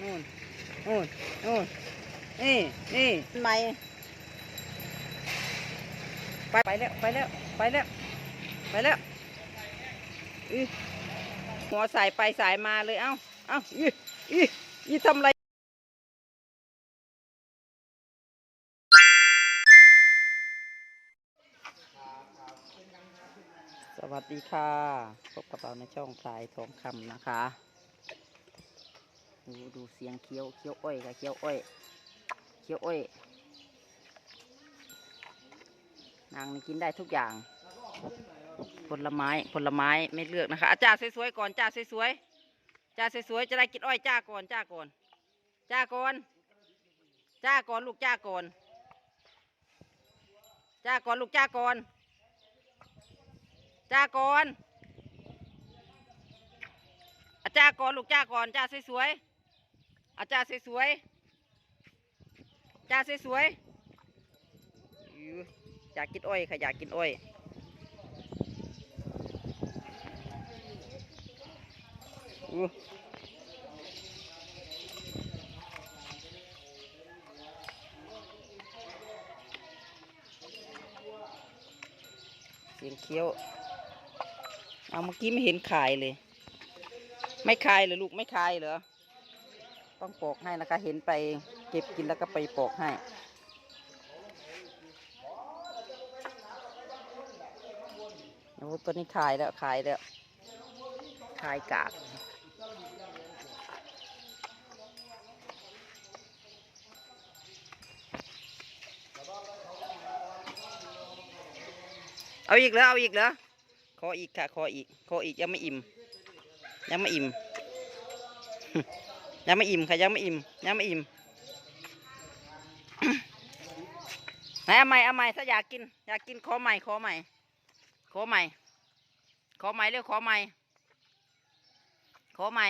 นู่นนู่นนู่นนี่นี่ใหม่ไปไปแล้วไปแล้วไปแล้วไปแล้วอีหัวสายไปสายมาเลยเอ้าเอ้าอีอีอีทำอะไรสวัสดีค่ะ พบกับเราในช่องพลายทองคำนะคะ ดูดูเสียงเคี้ยวเคี้ยวอ้อยค่ะเคี้ยวอ้อยเคี้ยวอ้อยนางกินได้ทุกอย่าง ผลไม้ผลไม้ไม่เลือกนะคะอาจ้าสวยๆก่อนจ้าสวยๆจ้าสวยๆจะได้กินอ้อยจ้าก่อนจ้าก่อนจ้าก่อนจ้าก่อนลูกจ้าก่อนจ้าก่อนลูกจ้าก่อนจ้าก่อนอาจ้าก่อนลูกจ้าก่อนจ้าสวยๆ อาจ้าสวยๆจ้าสวยๆอิ๊วอยากกินอ้อยค่ะอยากกินอ้อยอู้เสียงเคี้ยว เอาเมื่อกี้ไม่เห็นขายเลย ไม่ขายเหรอลูกไม่ขายเหรอ ต้องปอกให้นะคะ เห็นไปเก็บกินแล้วก็ไปปอกให้ โอ้ตัวนี้ขายแล้วขายแล้ว ขายกากเอาอีกเหรอเอาอีกเหรอขออีกค่ะ ขออีก ขออีกยังไม่อิ่ม ยังไม่อิ่ม ยังไม่อิ่มค่ะยังไม่อิ่มยังไม่อิ่มไหนเอาใหม่เอาใหม่ถ้าอยากกิน อยากกินขอใหม่ขอใหม่ขอใหม่ขอใหม่เร็วขอใหม่ขอใหม่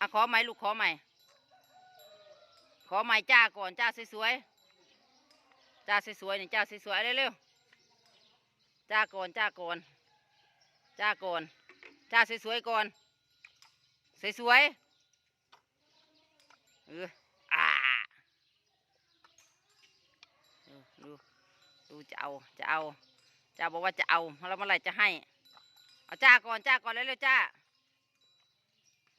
อะขอใหม่ลูกขอใหม่ขอใหม่จ้าก่อนจ้าสวยๆจ้าสวยๆนี่จ้าสวยๆเร็วๆจ้าก่อนจ้าก่อนจ้าก่อนจ้าสวยๆก่อน สวยๆเอออ่าดูดูจะเอาจะเอาจ้าบอกว่าจะเอาแล้วเมื่อไรจะให้เอาจ้าก่อนจ้าก่อนเร็วๆจ้า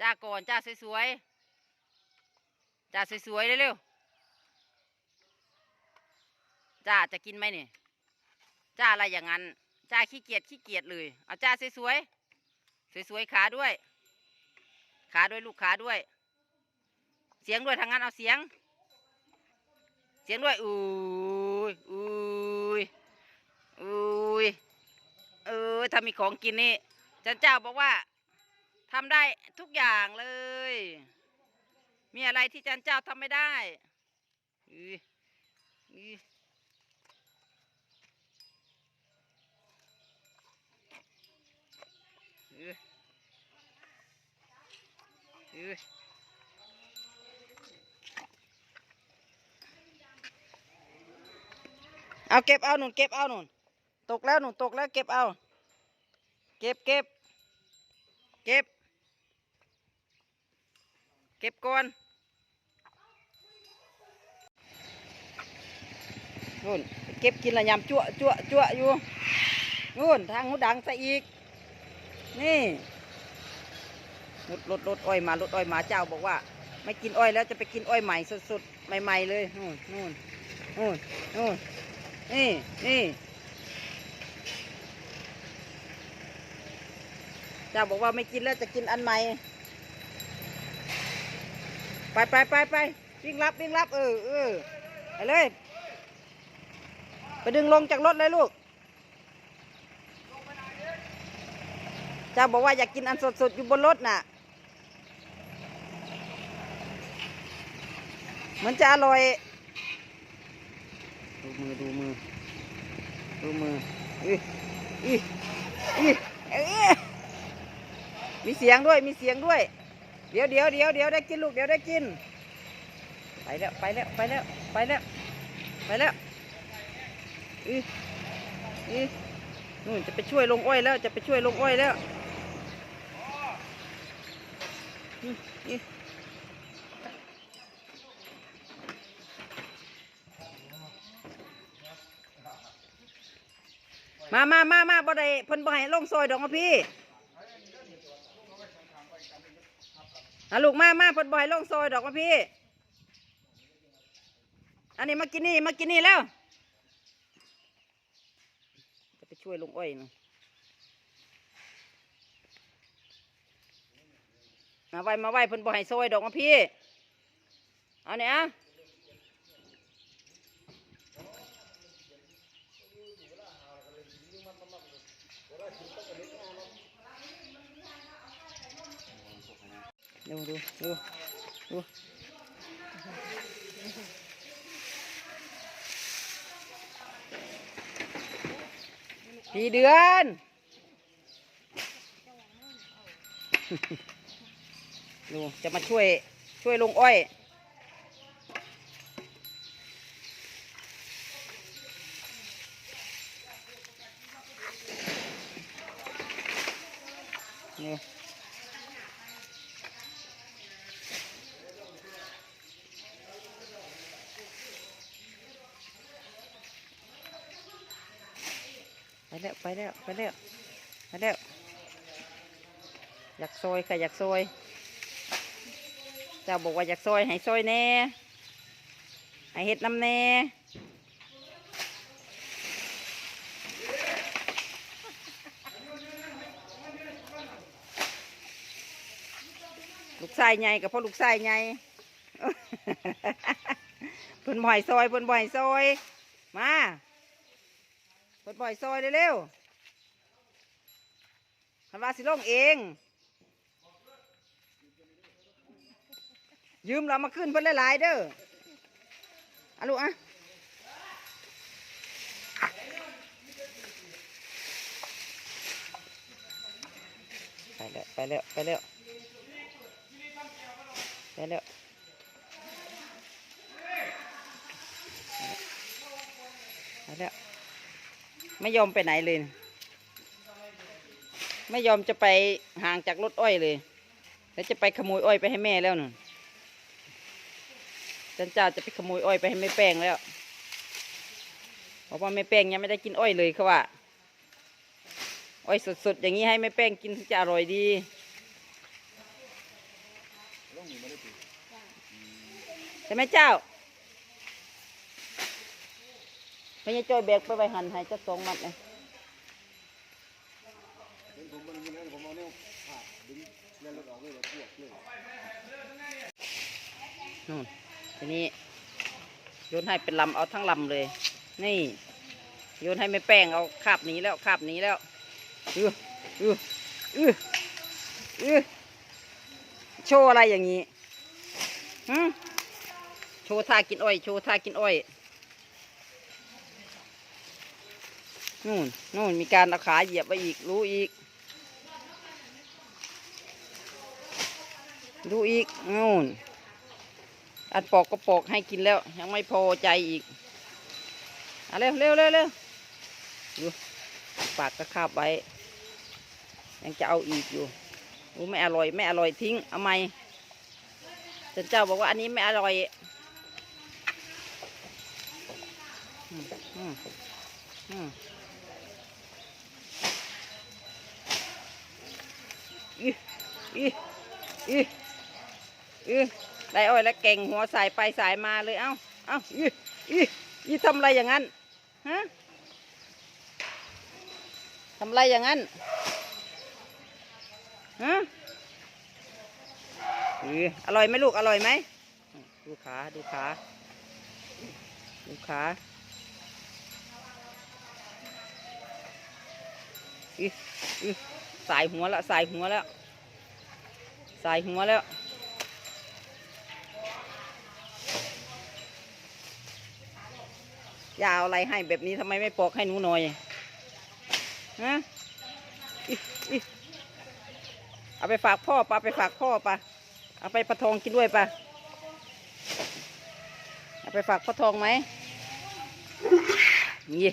จ้าก่อนจ้าสวยๆจ้าสวยๆเร็วๆจ้าจะกินไหมเนี่ยจ้าอะไรอย่างนั้นจ้าขี้เกียจขี้เกียจเลยเอาจ้าสวยๆสวยๆขาด้วย ขาด้วยลูกขาด้วย เสียงด้วยทางนั้นเอาเสียง เสียงด้วยอุ้ยอุ้ยอุ้ยเออถ้ามีของกินนี่จันเจ้าบอกว่าทำได้ทุกอย่างเลย มีอะไรที่จันเจ้าทำไม่ได้อุ้ยอุ้ยเออ เออเอาเก็บเอาหนุนเก็บเอาหนุนตกแล้วหนุนตกแล้วเก็บเอา เก็บเก็บเก็บ เก็บก่อนนู่นเก็บกินละยำจั่วจั่วจั่วอยู่นู่นทางหูดังซะอีก นี่ รถรถรถอ้อยมารถอ้อยมาเจ้าบอกว่า ไม่กินอ้อยแล้วจะไปกินอ้อยใหม่สดๆใหม่ๆเลยนู่นนู่นนู่นนู่นนี่นี่เจ้าบอกว่าไม่กินแล้วจะกินอันใหม่ไปไปไปไปวิ่งรับวิ่งรับเออเออไปเลย ไปดึงลงจากรถเลยลูกเจ้าบอกว่าอยากกินอันสดๆอยู่บนรถน่ะ เห มือนจะอร่อย ดูมือดูมือ ดูมืออีอีอีเอ้ยมีเสียงด้วยมีเสียงด้วย เดี๋ยวเดี๋ยวเดี๋ยวเดี๋ยวได้กินลูกเดี๋ยวได้กิน ไปแล้วไปแล้วไปแล้วไปแล้วไปแล้วอีอีนู่นจะไปช่วยลงอ้อยแล้วจะไปช่วยลงอ้อยแล้วอื้ออื้อ มามามามาบ่ได้เพิ่นบ่ให้ลงซอยดอกมาพี่นะลูกมามาเพิ่นบ่ให้ลงซอยดอกมาพี่ อันนี้มากินนี่มากินนี่แล้ว จะไปช่วยลุงอ้อยนะมาไว้มาไว้เพิ่นบ่ให้ซอยดอกมาพี่ เอาเนี่ย ดูดูดูดูพี่เดือนดูจะมาช่วยช่วยลุงอ้อย นี่ไป แล้วไปแล้วไปแล้วไปแล้วอยากซอยค่ะอยากซอยเจ้าบอกว่าอยากซอยให้ซอยแน่ให้เฮ็ดน้ำแน่ลูกชายใหญ่กับพ่อลูกชายใหญ่เพิ่นบ่อยซอยเพิ่นบ่อยซอยมา เพิ่นบ่อยซอยเร็วๆคันว่าสิลงเอง ยืมเรามาขึ้นเพิ่นหลายๆเด้ออะลูกอะไปแล้วไปแล้วไปแล้วไปแล้วไปแล้ว ไม่ยอมไปไหนเลย ไม่ยอมจะไปห่างจากรถอ้อยเลย แล้วจะไปขโมยอ้อยไปให้แม่แล้วน่ะจันเจ้าจะไปขโมยอ้อยไปให้แม่แป้งแล้วบอกว่าแม่แป้งยังไม่ได้กินอ้อยเลยเขาว่าอ้อยสดๆอย่างนี้ให้แม่แป้งกินถึงจะอร่อยดีใช่ไหมเจ้า ไม่ใช่จ้อยแบกไปไว้หันให้จักสองมัดเลยนู่นทีนี้โยนให้เป็นลำเอาทั้งลำเลย นี่โยนให้ไม่แป้งเอาคาบหนีแล้วคาบหนีแล้วอืออืออืออือโชว์อะไรอย่างนี้หืมโชว์ท่ากินอ้อย โชว์ท่ากินอ้อย นู่นนู่นมีการเอาขาเหยียบไปอีก รู้อีก รู้อีกนู่น อันปอกก็ปอกให้กินแล้ว ยังไม่พอใจอีกเอาเร็วเร็วเร็วเร็วดูปากก็คาบไว้ ยังจะเอาอีกอยู่อู้ไม่อร่อยไม่อร่อยทิ้งเอาไหมจนเจ้าบอกว่าอันนี้ไม่อร่อยอืมอืมอืม อีอีอีอีได้อ้อยแล้วเก่งหัวสายไปสายมาเลย เอ้า เอ้าอีอีอีทำอะไรอย่างนั้น ฮะทำอะไรอย่างนั้น ฮะอืออร่อยไหมลูก อร่อยไหม ดูขา ดูขา ดูขาอีอี สายหัวแล้วสายหัวแล้ว สายหัวแล้ว ยาเอะไรให้แบบนี้ทำไมไม่ปอกให้หนูหน่อยฮะเอาไปฝากพ่อปะไปฝากพ่อปะเอาไปประทองกินด้วยปะเอาไปฝากพ่อทองไหมนี่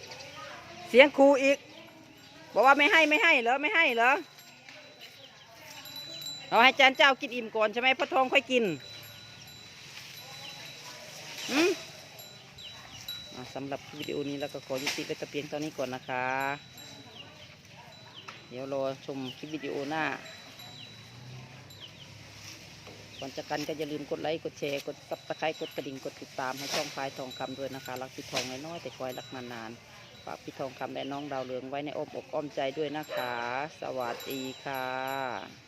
เสียงครูอีก บอกว่าไม่ให้ไม่ให้เหรอไม่ให้เหรอเอาให้จานเจ้ากินอิ่มก่อนใช่ไหมพ่อทองค่อยกินอืมสำหรับวิดีโอนี้แล้วก็ขอยุติไว้แต่เพียงเท่านี้ก่อนนะคะ เดี๋ยวรอชมคลิปวิดีโอหน้าก่อนจะกันก็อย่าลืมกดไลค์กดแชร์กดซับสไครต์กดกระดิ่งกดติดตามให้ช่องพายทองคำด้วยนะคะ รักพี่ทองน้อยๆแต่คอยรักมานาน ฝากพี่ทองคำและน้องดาวเรืองไว้ในอ้อมอกอ้อมใจด้วยนะคะ สวัสดีค่ะ